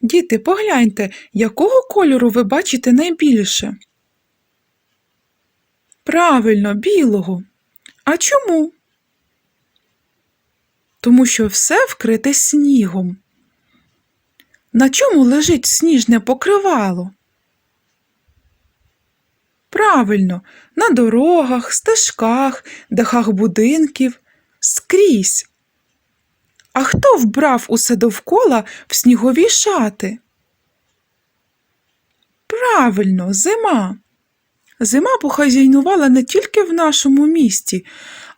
Діти, погляньте, якого кольору ви бачите найбільше? Правильно, білого. А чому? Тому що все вкрите снігом. На чому лежить сніжне покривало? Правильно, на дорогах, стежках, дахах будинків, скрізь. А хто вбрав усе довкола в снігові шати? Правильно, зима. Зима похазяйнувала не тільки в нашому місті,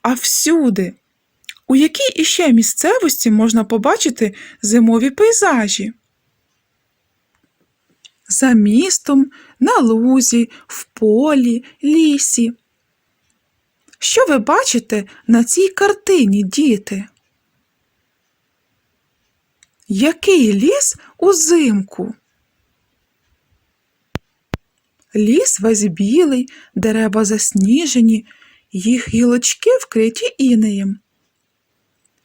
а всюди. У якій іще місцевості можна побачити зимові пейзажі? За містом, на лузі, в полі, лісі. Що ви бачите на цій картині, діти? Який ліс узимку? Ліс весь білий, дерева засніжені, їх гілочки вкриті інеєм.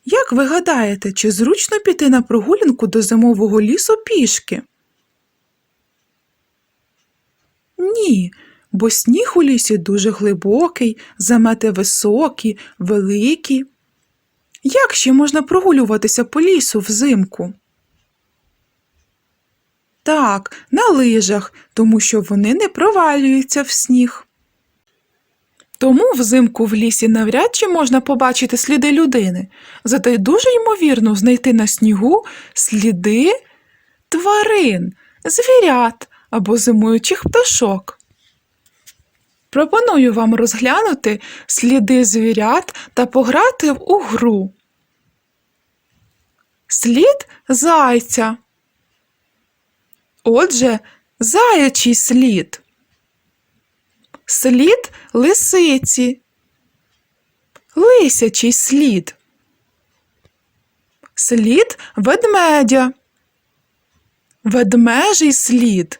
Як ви гадаєте, чи зручно піти на прогулянку до зимового лісу пішки? Ні, бо сніг у лісі дуже глибокий, замети високі, великі. Як ще можна прогулюватися по лісу взимку? Так, на лижах, тому що вони не провалюються в сніг. Тому взимку в лісі навряд чи можна побачити сліди людини, зате дуже ймовірно знайти на снігу сліди тварин, звірят або зимуючих пташок. Пропоную вам розглянути сліди звірят та пограти у гру. Слід зайця. Отже, заячий слід. Слід лисиці. Лисячий слід. Слід ведмедя. Ведмежий слід.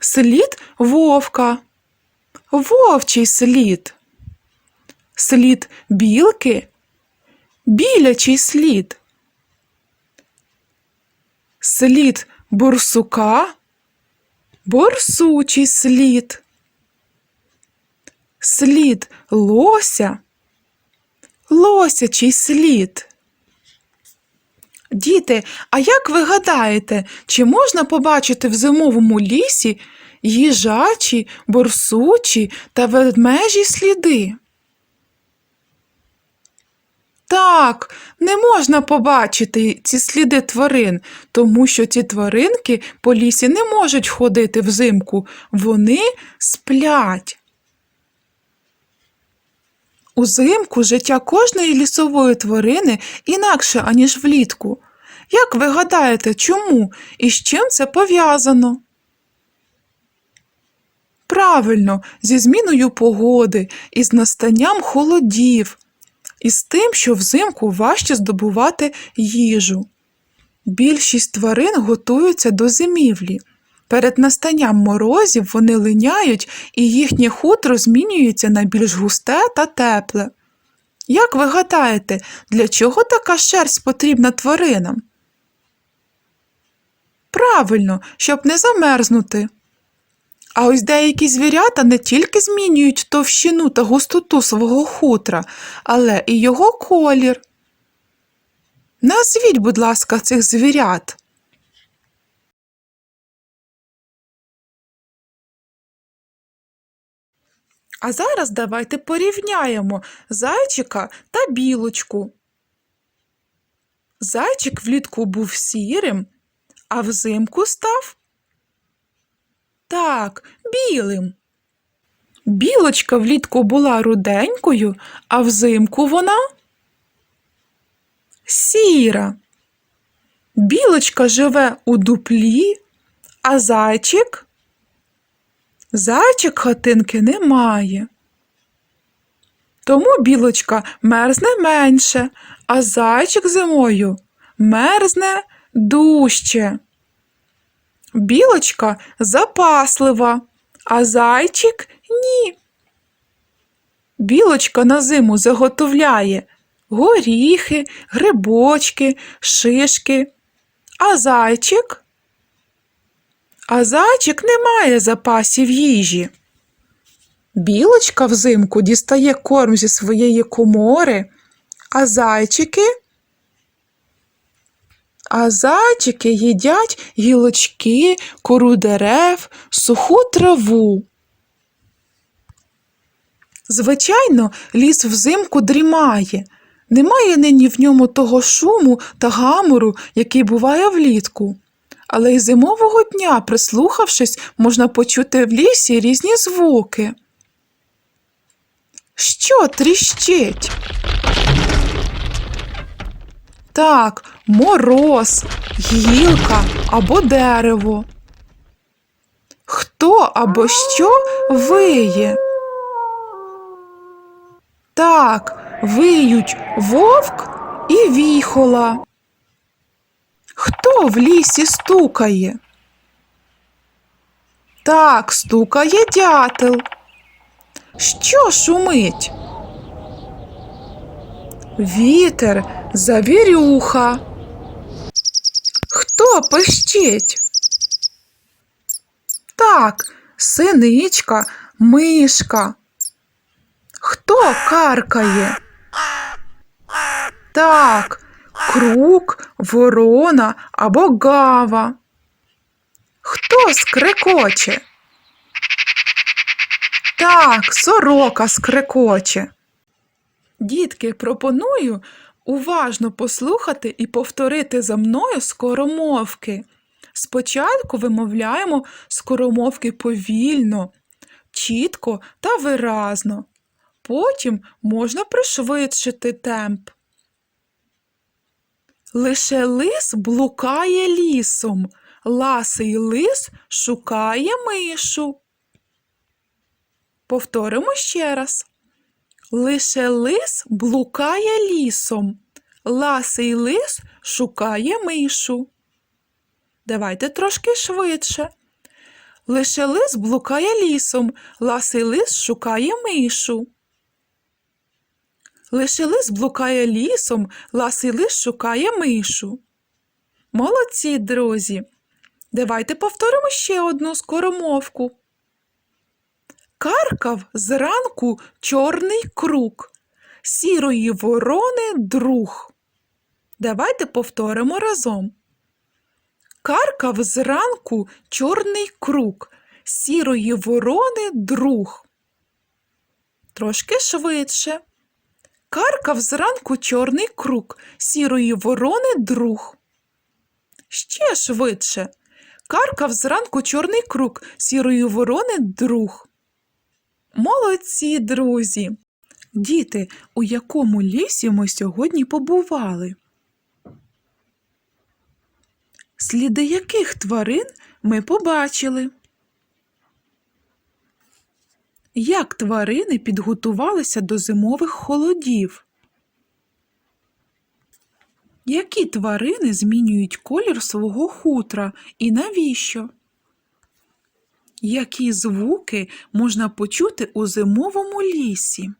Слід вовка. Вовчий слід. Слід білки. Білячий слід. Слід бурсука. Борсучий слід. Слід лося. Лосячий слід. Діти, а як ви гадаєте, чи можна побачити в зимовому лісі їжачі, борсучі та ведмежі сліди? Так, не можна побачити ці сліди тварин, тому що ці тваринки по лісі не можуть ходити взимку, вони сплять. Узимку життя кожної лісової тварини інакше, аніж влітку. Як ви гадаєте, чому і з чим це пов'язано? Правильно, зі зміною погоди, із настанням холодів, і з тим, що взимку важче здобувати їжу. Більшість тварин готуються до зимівлі. Перед настанням морозів вони линяють і їхнє хутро змінюється на більш густе та тепле. Як ви гадаєте, для чого така шерсть потрібна тваринам? Правильно, щоб не замерзнути. А ось деякі звірята не тільки змінюють товщину та густоту свого хутра, але і його колір. Назвіть, будь ласка, цих звірят. А зараз давайте порівняємо зайчика та білочку. Зайчик влітку був сірим, а взимку став так, білим. Білочка влітку була руденькою, а взимку вона сіра. Білочка живе у дуплі, а зайчик зайчик хатинки не має. Тому білочка мерзне менше, а зайчик зимою мерзне дужче. Білочка запаслива, а зайчик ні. Білочка на зиму заготовляє горіхи, грибочки, шишки, А зайчик? А зайчик не має запасів їжі. Білочка взимку дістає корм зі своєї комори, а зайчики? А зайчики їдять гілочки, кору дерев, суху траву. Звичайно, ліс взимку дрімає. Немає нині в ньому того шуму та гамору, який буває влітку. Але й зимового дня, прислухавшись, можна почути в лісі різні звуки. Що тріщить? Так, мороз, гілка або дерево. Хто або що виє? Так, виють вовк і віхола. Хто в лісі стукає? Так, стукає дятел. Що шумить? Вітер, завірюха. Хто пищить? Так, синичка, мишка. Хто каркає? Так, крук, ворона або гава. Хто скрекоче? Так, сорока скрекоче. Дітки, пропоную уважно послухати і повторити за мною скоромовки. Спочатку вимовляємо скоромовки повільно, чітко та виразно. Потім можна пришвидшити темп. Лише лис блукає лісом, ласий лис шукає мишу. Повторимо ще раз. Лише лис блукає лісом, ласий лис шукає мишу. Давайте трошки швидше. Лише лис блукає лісом, ласий лис шукає мишу. Лише лис блукає лісом, ласий лис шукає мишу. Молодці, друзі. Давайте повторимо ще одну скоромовку. Каркав зранку чорний круг, сірої ворони друг. Давайте повторимо разом. Каркав зранку чорний круг, сірої ворони друг. Трошки швидше. Каркав зранку чорний круг, сірої ворони друг. Ще швидше. Каркав зранку чорний круг, сірої ворони друг. Молодці, друзі! Діти, у якому лісі ми сьогодні побували? Сліди яких тварин ми побачили? Як тварини підготувалися до зимових холодів? Які тварини змінюють колір свого хутра і навіщо? Які звуки можна почути у зимовому лісі?